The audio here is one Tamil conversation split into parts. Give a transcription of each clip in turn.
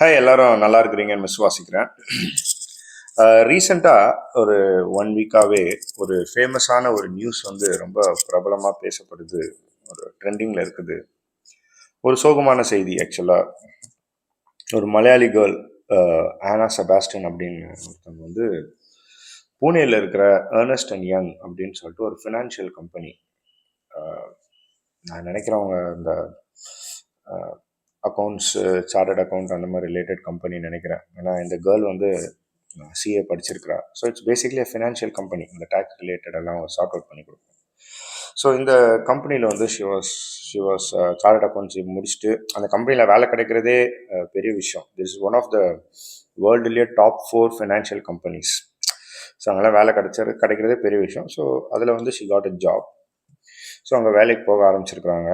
ஹாய் எல்லாரும் நல்லா இருக்கிறீங்கன்னு விசுவாசிக்கிறேன். ரீசெண்டாக ஒரு ஒன் வீக்காகவே ஒரு ஃபேமஸான ஒரு நியூஸ் வந்து ரொம்ப பிரபலமாக பேசப்படுது. ஒரு ட்ரெண்டிங்கில் இருக்குது. ஒரு சோகமான செய்தி ஆக்சுவலாக ஒரு மலையாளி கேர்ள் ஆனா செபாஸ்டின் அப்படின்னு ஒருத்தவங்க வந்து பூனேல இருக்கிற ஏர்னஸ்ட் அண்ட் யங் அப்படின்னு சொல்லிட்டு ஒரு ஃபினான்ஷியல் கம்பெனி நான் நினைக்கிறவங்க இந்த அக்கௌண்ட்ஸ் சார்ட்டட் அக்கௌண்ட் அந்த மாதிரி ரிலேட்டட் கம்பெனி நினைக்கிறேன். ஏன்னா இந்த கேர்ள் வந்து CA படிச்சிருக்கிறா. So it's basically financial company இந்த டேக்ஸ் ரிலேட்டடெல்லாம் சார்ட் அவுட் பண்ணி கொடுக்கும். ஸோ இந்த கம்பெனியில் வந்து she was she was chartered accounts முடிச்சுட்டு அந்த கம்பெனியில் வேலை கிடைக்கிறதே uh, பெரிய விஷயம். This is one of the வேர்ல்டுலேயே top four financial companies so அங்கெல்லாம் வேலை கிடைச்சது கிடைக்கிறதே பெரிய விஷயம். ஸோ அதில் வந்து she got a job so அங்கே வேலைக்கு போக ஆரம்பிச்சிருக்கிறாங்க.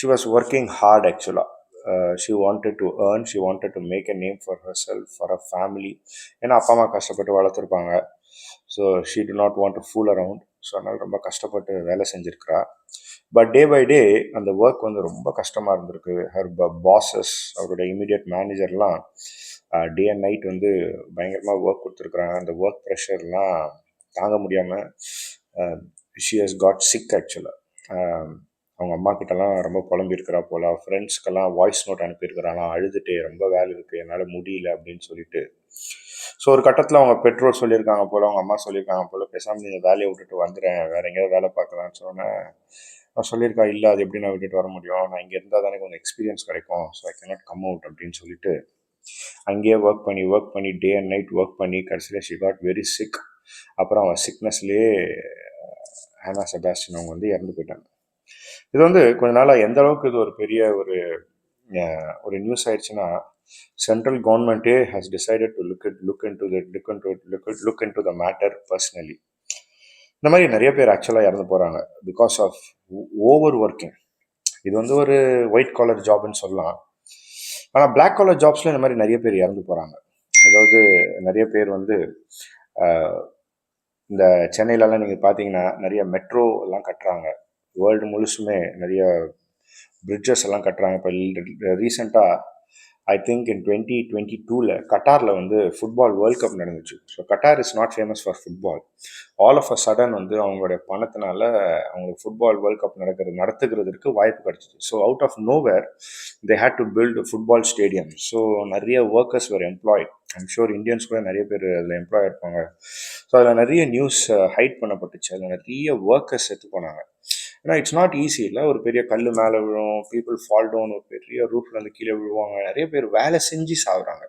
ஷி வாஸ் ஒர்க்கிங் ஹார்ட் ஆக்சுவலாக she wanted to earn she wanted to make a name for herself for a family ஏன்னா அப்பா அம்மா கஷ்டப்பட்டு வளர்த்துருப்பாங்க. So she do not want to fool around so அதனால் ரொம்ப கஷ்டப்பட்டு வேலை செஞ்சுருக்கிறா. பட் டே பை டே அந்த ஒர்க் வந்து ரொம்ப கஷ்டமாக இருந்திருக்கு. ஹர் பாசஸ் அவரோட இமீடியட் மேனேஜர்லாம் டே அண்ட் நைட் வந்து பயங்கரமாக ஒர்க் கொடுத்துருக்குறாங்க. அந்த ஒர்க் ப்ரெஷர்லாம் தாங்க முடியாமல் ஷி ஹஸ் காட் சிக் ஆக்சுவலாக அவங்க அம்மா கிட்டலாம் ரொம்ப புலம்பியிருக்கிறா போல. ஃப்ரெண்ட்ஸ்க்கெல்லாம் வாய்ஸ் நோட் அனுப்பியிருக்கிறாலாம் அழுதுட்டு ரொம்ப வேலை இருக்குது என்னால் முடியல அப்படின்னு சொல்லிட்டு. ஸோ ஒரு கட்டத்தில் அவங்க பெற்றோர் சொல்லியிருக்காங்க போல் அவங்க அம்மா சொல்லியிருக்காங்க போல் பேசாமல் நீங்கள் வேலையை விட்டுட்டு வந்துடுறேன். வேற எங்கேயாவது வேலை பார்க்கலாம்னு சொன்னேன் நான் சொல்லியிருக்கா இல்லை அது எப்படி நான் விட்டுட்டு வர முடியும்? நான் இங்கே இருந்தால் தானே கொஞ்சம் எக்ஸ்பீரியன்ஸ் கிடைக்கும். So I cannot come out அப்படின்னு சொல்லிட்டு அங்கேயே ஒர்க் பண்ணி ஒர்க் பண்ணி டே அண்ட் நைட் ஒர்க் பண்ணி கடைசியில் ஷி காட் வெரி சிக் அப்புறம் அவன் சிக்னஸ்லேயே ஹேனா செபாஸ்டின் அவங்க வந்து இறந்து போயிட்டாங்க. இது வந்து கொஞ்ச நாளாக எந்த அளவுக்கு இது ஒரு பெரிய ஒரு ஒரு நியூஸ் ஆயிடுச்சுன்னா சென்ட்ரல் கவர்மெண்ட்டே has decided to look it look in to look in to look look in to the matter personally இந்த மாதிரி நிறைய பேர் ஆக்சுவலாக இறந்து போகிறாங்க பிகாஸ் ஆஃப் ஓவர் ஒர்க்கிங் இது வந்து ஒரு ஒயிட் காலர் ஜாப்னு சொல்லலாம். ஆனால் பிளாக் காலர் ஜாப்ஸில் இந்த மாதிரி நிறைய பேர் இறந்து போகிறாங்க அதாவது நிறைய பேர் வந்து இந்த சென்னையிலலாம் நீங்கள் பார்த்தீங்கன்னா நிறைய மெட்ரோ எல்லாம் கட்டுறாங்க. வேர்ல்டு முழுசுமே நிறைய பிரிட்ஜஸ் எல்லாம் கட்டுறாங்க. இப்போ ரீசெண்டாக I think in twenty twenty டூவில் கட்டாரில் வந்து ஃபுட்பால் வேர்ல்ட் கப் நடந்துச்சு. So Qatar is not famous for football all of a sudden வந்து அவங்களுடைய பணத்தினால அவங்களுக்கு ஃபுட்பால் வேர்ல்ட் கப் நடக்கிறது நடத்துகிறதுக்கு வாய்ப்பு கிடச்சிது so out of nowhere they had to build football stadium so நிறைய ஒர்க்கர்ஸ் வேறு எம்ப்ளாய்ட் ஐம் ஷூர் இந்தியன்ஸ் கூட நிறைய பேர் அதில் எம்ப்ளாய் இருப்பாங்க ஸோ அதில் நிறைய நியூஸ் ஹைட் பண்ணப்பட்டுச்சு. அதில் நிறைய ஒர்க்கர்ஸ் எடுத்து போனாங்க. ஏன்னா இட்ஸ் நாட் ஈஸி இல்லை. ஒரு பெரிய கல் மேலே விழும் பீப்புள் ஃபால் டவுன் ஒரு பெரிய ரூஃப்லேருந்து கீழே விழுவாங்க. நிறைய பேர் வேலை செஞ்சு சாகுறாங்க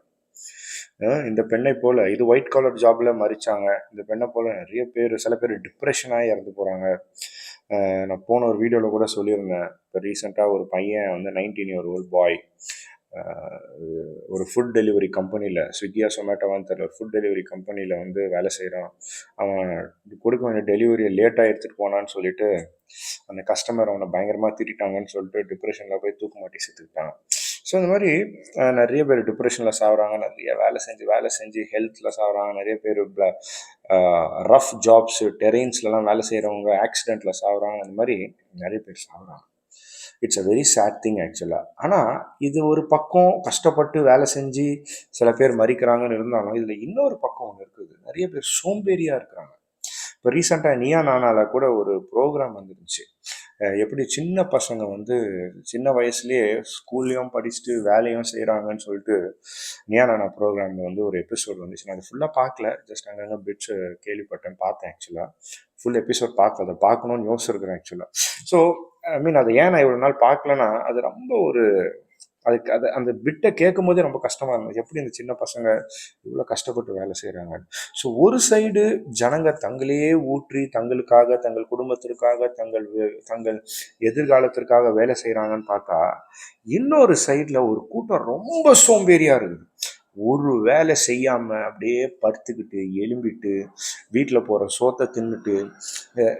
இந்த பெண்ணை போல் இது ஒயிட் காலர் ஜாப்பில் மறிச்சாங்க. இந்த பெண்ணை போல் நிறைய பேர் சில பேர் டிப்ரெஷனாக இறந்து போகிறாங்க நான் போன ஒரு வீடியோவில் கூட சொல்லியிருந்தேன். இப்போ ரீசெண்டாக ஒரு பையன் வந்து நைன்டீன் இயர் ஓல்ட் பாய் ஒரு ஃபுட் டெலிவரி கம்பெனியில் ஸ்விக்கியா சொமேட்டோவான்னு தெரியல ஒரு ஃபுட் டெலிவரி கம்பெனியில் வந்து வேலை செய்கிறான் அவன் கொடுக்க வேண்டிய டெலிவரியை லேட்டாக எடுத்துகிட்டு போனான்னு சொல்லிட்டு அந்த கஸ்டமர் அவனை பயங்கரமாக திட்டாங்கன்னு சொல்லிட்டு டிப்ரெஷனில் போய் தூக்கு மாட்டி செத்துக்கிட்டான். ஸோ இந்த மாதிரி நிறைய பேர் டிப்ரெஷனில் சாகுறாங்க நிறைய வேலை செஞ்சு வேலை செஞ்சு ஹெல்த்தில் சாகுறாங்க நிறைய பேர் ரஃப் ஜாப்ஸு டெரெயின்ஸ்லலாம் வேலை செய்கிறவங்க ஆக்சிடெண்ட்டில் சாகுறாங்க அந்த மாதிரி நிறைய பேர் சாகுறாங்க it's a very sad thing ஆக்சுவலாக ஆனால் இது ஒரு பக்கம் கஷ்டப்பட்டு வேலை செஞ்சு சில பேர் மறிக்கிறாங்கன்னு இருந்தாலும் இதில் இன்னொரு பக்கம் ஒன்று இருக்குது. நிறைய பேர் சோம்பேறியாக இருக்கிறாங்க. இப்போ ரீசெண்டாக நியா நானால கூட ஒரு ப்ரோக்ராம் வந்துருந்துச்சு. எப்படி சின்ன பசங்க வந்து சின்ன வயசுலேயே ஸ்கூல்லையும் படிச்சுட்டு வேலையும் செய்கிறாங்கன்னு சொல்லிட்டு நியா நானா ப்ரோக்ராமில் வந்து ஒரு எபிசோட் வந்துச்சு. நான் அது ஃபுல்லாக பார்க்கல. ஜஸ்ட் அங்கங்கே பிட்ஸ் கேள்விப்பட்டேன் பார்த்தேன் ஆக்சுவலாக ஃபுல் எபிசோட் பார்க்கல அதை பார்க்கணும்னு யோசிச்சிருக்கிறேன் ஆக்சுவலாக ஸோ ஐ மீன் அதை ஏன் நான் இவ்வளோ நாள் பார்க்கலன்னா அது ரொம்ப ஒரு அதுக்கு அது அந்த பிட்டை கேட்கும் போதே ரொம்ப கஷ்டமாக இருந்துச்சு எப்படி இந்த சின்ன பசங்க இவ்வளோ கஷ்டப்பட்டு வேலை செய்கிறாங்க ஸோ ஒரு சைடு ஜனங்க தங்களையே ஊற்றி தங்களுக்காக தங்கள் குடும்பத்திற்காக தங்கள் தங்கள் எதிர்காலத்திற்காக வேலை செய்கிறாங்கன்னு பார்த்தா இன்னொரு சைடில் ஒரு கூட்டம் ரொம்ப சோம்பேறியாக இருக்குது. ஒரு வேலை செய்யாமல் அப்படியே படுத்துக்கிட்டு எலும்பிட்டு வீட்டில் போகிற சோத்தை தின்னுட்டு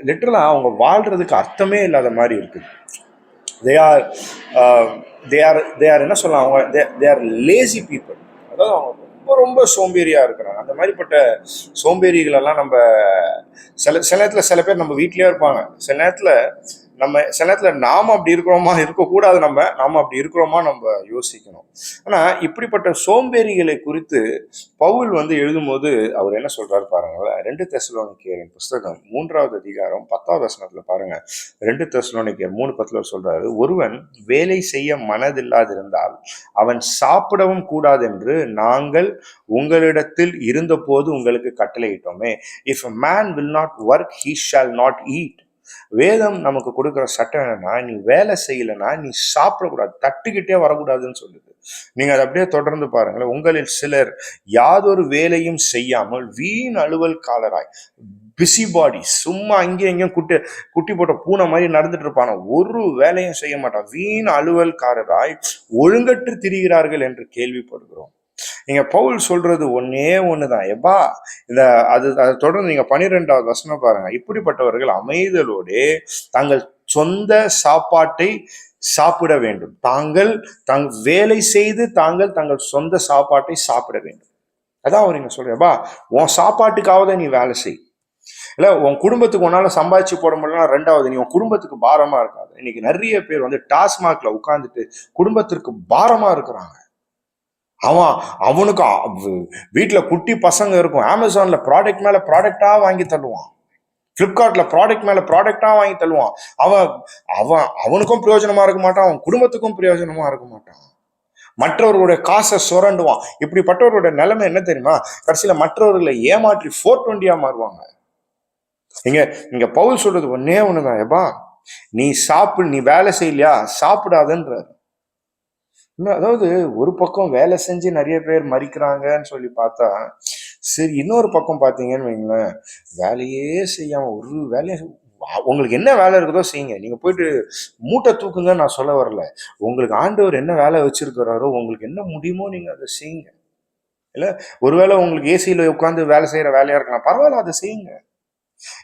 லிட்டரலாக அவங்க வாழ்கிறதுக்கு அர்த்தமே இல்லாத மாதிரி இருக்குது they are they are they are என்ன சொல்லலாம் அவங்க தே ஆர் லேசி பீப்புள் அதாவது அவங்க ரொம்ப ரொம்ப சோம்பேறியாக இருக்கிறாங்க. அந்த மாதிரிப்பட்ட சோம்பேறிகளெல்லாம் நம்ம சில சில நேரத்தில் சில பேர் நம்ம வீட்லேயே இருப்பாங்க. சில நேரத்தில் நம்ம சில நேரத்தில் நாம் அப்படி இருக்கிறோமா இருக்கக்கூடாது நம்ம நாம் அப்படி இருக்கிறோமா நம்ம யோசிக்கணும். ஆனால் இப்படிப்பட்ட சோம்பேறிகளை குறித்து பவுல் வந்து எழுதும்போது அவர் என்ன சொல்கிறாரு பாருங்களேன் ரெண்டு தெசலோனிக்கேயரின் புஸ்தகம் மூன்றாவது அதிகாரம் பத்தாவது வசனத்தில் பாருங்கள் ரெண்டு தெசலோனிக்கேயர் மூணு பத்தில் சொல்கிறாரு ஒருவன் வேலை செய்ய மனதில்லாதிருந்தால் அவன் சாப்பிடவும் கூடாது என்று நாங்கள் உங்களிடத்தில் இருந்தபோது உங்களுக்கு கட்டளையிட்டோமே. If a man will not work he shall not eat வேதம் நமக்கு கொடுக்குற சட்டம் என்னன்னா நீ வேலை செய்யலைன்னா நீ சாப்பிடக்கூடாது தட்டுக்கிட்டே வரக்கூடாதுன்னு சொல்லுது. நீங்க அதை அப்படியே தொடர்ந்து பாருங்களேன். உங்களில் சிலர் யாதொரு வேலையும் செய்யாமல் வீண் அலுவல் காலராய் பிஸி பாடி சும்மா அங்கேயும் இங்கேயும் குட்டி குட்டி போட்ட பூனை மாதிரி நடந்துட்டு இருப்பான? ஒரு வேலையும் செய்ய மாட்டான். வீண் அலுவல்காரராய் ஒழுங்கற்று திரிகிறார்கள் என்று கேள்விப்படுகிறோம். நீங்கள் பவுல் சொல்றது ஒன்னே தான் எப்பா இந்த அது அதை தொடர்ந்து நீங்க பன்னிரெண்டாவது வசனம் பாருங்கள் இப்படிப்பட்டவர்கள் அமைதலோடு தங்கள் சொந்த சாப்பாட்டை சாப்பிட வேண்டும். தாங்கள் தங் வேலை செய்து தாங்கள் தங்கள் சொந்த சாப்பாட்டை சாப்பிட வேண்டும். அதான் அவர் இங்க சொல்றேப்பா உன் சாப்பாட்டுக்காவது நீ வேலை செய். இல்லை உன் குடும்பத்துக்கு உன்னால சம்பாதிச்சு போட முடியலன்னா ரெண்டாவது நீ உன் குடும்பத்துக்கு பாரமா இருக்காது. இன்னைக்கு நிறைய பேர் வந்து டாஸ்மாக்ல உட்காந்துட்டு குடும்பத்திற்கு பாரமா இருக்கிறாங்க. அவன் அவனுக்கு வீட்டில் குட்டி பசங்க இருக்கும். அமேசான்ல ப்ராடக்ட் மேலே ப்ராடக்டாக வாங்கி தள்ளுவான். ஃப்ளிப்கார்ட்டில் ப்ராடக்ட் மேலே ப்ராடக்டாக வாங்கி தள்ளுவான். அவன் அவன் அவனுக்கும் பிரயோஜனமாக இருக்க மாட்டான் அவன் குடும்பத்துக்கும் பிரயோஜனமாக இருக்க மாட்டான். மற்றவர்களுடைய காசை சுரண்டுவான். இப்படிப்பட்டவர்களுடைய நிலைமை என்ன தெரியுமா? கடைசியில் மற்றவர்களை ஏமாற்றி ஃபோர் டுவெண்ட்டியாக மாறுவாங்க. இங்க இங்க பவுல் சொல்றது ஒன்னே ஒண்ணுதான். எப்பா நீ சாப்பிடு நீ வேலை செய்யலையா? சாப்பிடாதன்ற இன்னும் அதாவது ஒரு பக்கம் வேலை செஞ்சு நிறைய பேர் மறிக்கிறாங்கன்னு சொல்லி பார்த்தா சரி இன்னொரு பக்கம் பார்த்தீங்கன்னு வைங்களேன் வேலையே செய்யாம ஒரு வேலையை செ- உங்களுக்கு என்ன வேலை இருக்குதோ செய்யுங்க. நீங்க போயிட்டு மூட்டை தூக்குங்கன்னு நான் சொல்ல வரல. உங்களுக்கு ஆண்டவர் என்ன வேலை வச்சிருக்கிறாரோ உங்களுக்கு என்ன முடியுமோ நீங்க அதை செய்யுங்க. இல்ல ஒருவேளை உங்களுக்கு ஏசியில உட்காந்து வேலை செய்கிற வேலையா இருக்கலாம் பரவாயில்ல அதை செய்யுங்க.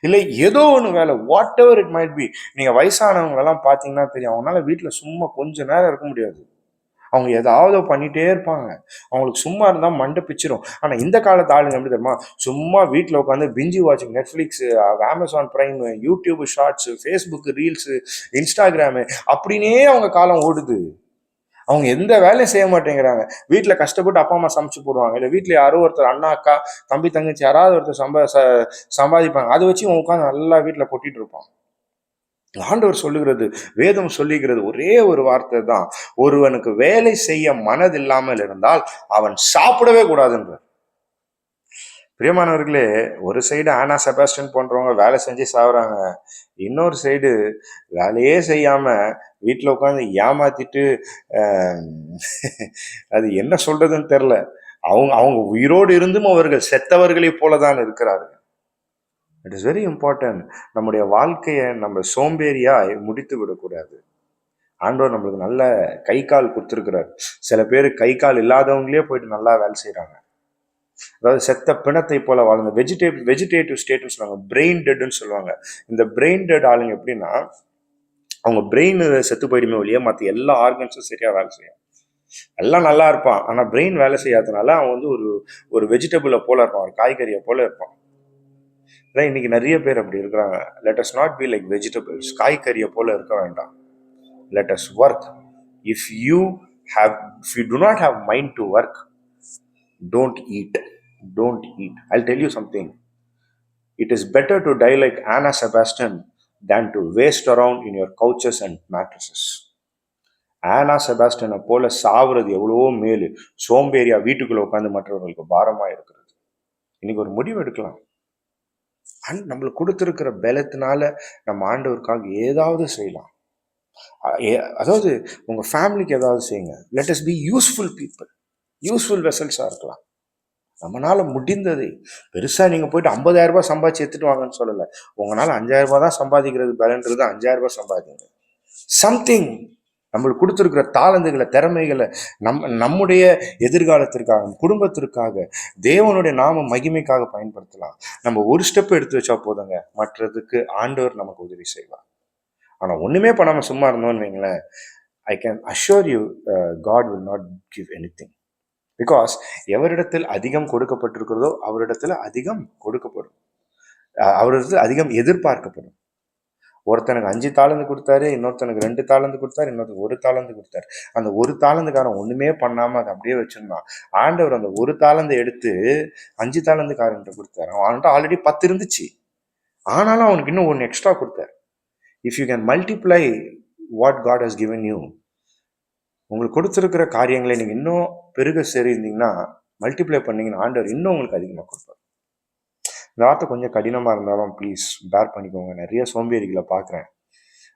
இல்லை ஏதோ ஒன்று வேலை whatever it might be நீங்க வயசானவங்கெல்லாம் பார்த்தீங்கன்னா தெரியும் அவங்களால வீட்டில் சும்மா கொஞ்ச நேரம் இருக்க முடியாது. அவங்க ஏதாவது பண்ணிகிட்டே இருப்பாங்க. அவங்களுக்கு சும்மா இருந்தால் மண்டை பிச்சிரும். ஆனால் இந்த காலத்து ஆளுங்க எப்படி தெரியுமா? சும்மா வீட்டில் உட்காந்து பிஞ்சி வாட்சிங் Netflix Amazon prime YouTube shorts Facebook reels Instagram அப்படின்னே அவங்க காலம் ஓடுது. அவங்க எந்த வேலையும் செய்ய மாட்டேங்கிறாங்க. வீட்டில் கஷ்டப்பட்டு அப்பா அம்மா சமைச்சு போடுவாங்க. இல்லை வீட்டில் யாரோ ஒருத்தர் அண்ணா அக்கா தம்பி தங்கச்சி யாராவது ஒருத்தர் சம்பா ச- சம்பாதிப்பாங்க. அதை வச்சு உட்காந்து நல்லா வீட்டில் கொட்டிட்டு இருப்பான். ஆண்டவர் சொல்லுகிறது வேதம் சொல்லுகிறது ஒரே ஒரு வார்த்தை தான். ஒருவனுக்கு வேலை செய்ய மனதில்லாமல் இருந்தால் அவன் சாப்பிடவே கூடாதுன்றார். பிரியமானவர்களே ஒரு சைடு ஆனா செபாஸ்டன் போன்றவங்க வேலை செஞ்சு சாகுறாங்க இன்னொரு சைடு வேலையே செய்யாம வீட்டில் உட்காந்து ஏமாத்திட்டு அது என்ன சொல்றதுன்னு தெரில அவங்க அவங்க உயிரோடு இருந்தும் அவர்கள் செத்தவர்களைப் போல தான் இருக்கிறார்கள். இட் இஸ் வெரி இம்பார்ட்டன்ட் நம்முடைய வாழ்க்கையை நம்ம சோம்பேறியாய் முடித்து விடக்கூடாது. ஆண்டவர் நம்மளுக்கு நல்ல கை கால் கொடுத்துருக்கிறார். சில பேர் கை கால் இல்லாதவங்களே போயிட்டு நல்லா வேலை செய்கிறாங்க அதாவது செத்த பிணத்தை போல வாழ்ந்த வெஜிடே வெஜிடேட்டிவ் ஸ்டேட்னு சொல்லுவாங்க. பிரெயின் டெட்னு சொல்லுவாங்க. இந்த பிரெயின் டெட் ஆளுங்க எப்படின்னா அவங்க பிரெயின் செத்து போயிடுமே ஒழிய மற்ற எல்லா ஆர்கன்ஸும் சரியாக வேலை செய்யும். எல்லாம் நல்லா இருப்பான். ஆனால் பிரெயின் வேலை செய்யாதனால அவன் வந்து ஒரு ஒரு வெஜிடபிளை போல இருப்பான். ஒரு காய்கறியை போல இருப்பான். அதான் இன்னைக்கு நிறைய பேர் அப்படி இருக்கிறாங்க. Let us not be like vegetables காய்கறியை போல இருக்க வேண்டாம். Let us work if you have if you do not have mind to work don't eat don't eat I tell you something it is better to die like Anna Sebastian than to waste around in your couches and mattresses Anna செபாஸ்டனை போல சாவுறது எவ்வளவோ மேலு. சோம்பேறியா வீட்டுக்குள்ள உட்காந்து மற்றவர்களுக்கு பாரமா இருக்கிறது. இன்னைக்கு ஒரு முடிவு எடுக்கலாம். அண்ட் நம்மளுக்கு கொடுத்துருக்கிற பலத்தினால நம்ம ஆண்டவருக்காக ஏதாவது செய்யலாம். ஏ- அதாவது உங்கள் ஃபேமிலிக்கு ஏதாவது செய்யுங்க. Let us be useful people useful வெசல்ஸாக இருக்கலாம். நம்மளால் முடிந்தது பெருசாக நீங்கள் போயிட்டு 50000 ரூபாய் சம்பாதிச்சு எடுத்துட்டு வாங்கன்னு சொல்லலை. உங்களால் அஞ்சாயிரம் ரூபாய் தான் சம்பாதிக்கிறது பலன்றது 5000 ரூபாய் சம்பாதிங்க. சம்திங் நம்மளுக்கு கொடுத்துருக்கிற தாளந்துகளை திறமைகளை நம் நம்முடைய எதிர்காலத்திற்காக குடும்பத்திற்காக தேவனுடைய நாம மகிமைக்காக பயன்படுத்தலாம். நம்ம ஒரு ஸ்டெப் எடுத்து வச்சா போதுங்க. மற்றதுக்கு ஆண்டவர் நமக்கு உதவி செய்வார். ஆனால் ஒன்றுமே பண்ணாமல் சும்மா இருந்தோம்னு வைங்களேன் I can assure you God will not give anything because எவரிடத்தில் அதிகம் கொடுக்கப்பட்டிருக்கிறதோ அவரிடத்துல அதிகம் கொடுக்கப்படும். அவரிடத்தில் அதிகம் எதிர்பார்க்கப்படும். ஒருத்தனுக்கு அஞ்சு தாளந்து கொடுத்தாரு இன்னொருத்தனுக்கு ரெண்டு தாளந்து கொடுத்தாரு இன்னொருத்தனுக்கு ஒரு தாளந்து கொடுத்தாரு. அந்த ஒரு தாளந்துக்காரன் ஒன்றுமே பண்ணாமல் அதை அப்படியே வச்சுருந்தான். ஆண்டவர் அந்த ஒரு தாளந்து எடுத்து அஞ்சு தாளந்துக்காரன்ட்ட கொடுத்தாரு. அவன்கிட்ட ஆல்ரெடி பத்து இருந்துச்சு. ஆனாலும் அவனுக்கு இன்னும் ஒன்று எக்ஸ்ட்ரா கொடுத்தாரு. If you can multiply what God has given you உங்களுக்கு கொடுத்துருக்கிற காரியங்களை நீங்கள் இன்னும் பெருக சரிந்தீங்கன்னா மல்டிப்ளை பண்ணீங்கன்னா ஆண்டவர் இன்னும் உங்களுக்கு அதிகமாக கொடுப்பார். இந்த வார்த்தை கொஞ்சம் கடினமாக இருந்தாலும் ப்ளீஸ் பேர் பண்ணிக்கோங்க. நிறைய சோம்பேறிகளை பார்க்குறேன்.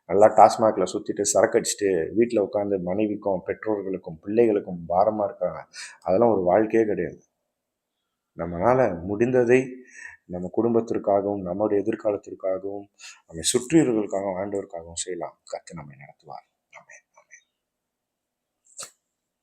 நல்லா டாஸ்மாகில் சுற்றிட்டு சரக்கு அடிச்சுட்டு வீட்டில் உட்காந்து மனைவிக்கும் பெற்றோர்களுக்கும் பிள்ளைகளுக்கும் பாரமாக இருக்காங்க. அதெல்லாம் ஒரு வாழ்க்கையே கிடையாது. நம்மளால் முடிந்ததை நம்ம குடும்பத்திற்காகவும் நம்முடைய எதிர்காலத்திற்காகவும் நம்மை சுற்றியவர்களுக்காகவும் ஆண்டவருக்காகவும் செய்யலாம். கற்று நம்மை நடத்துவார்.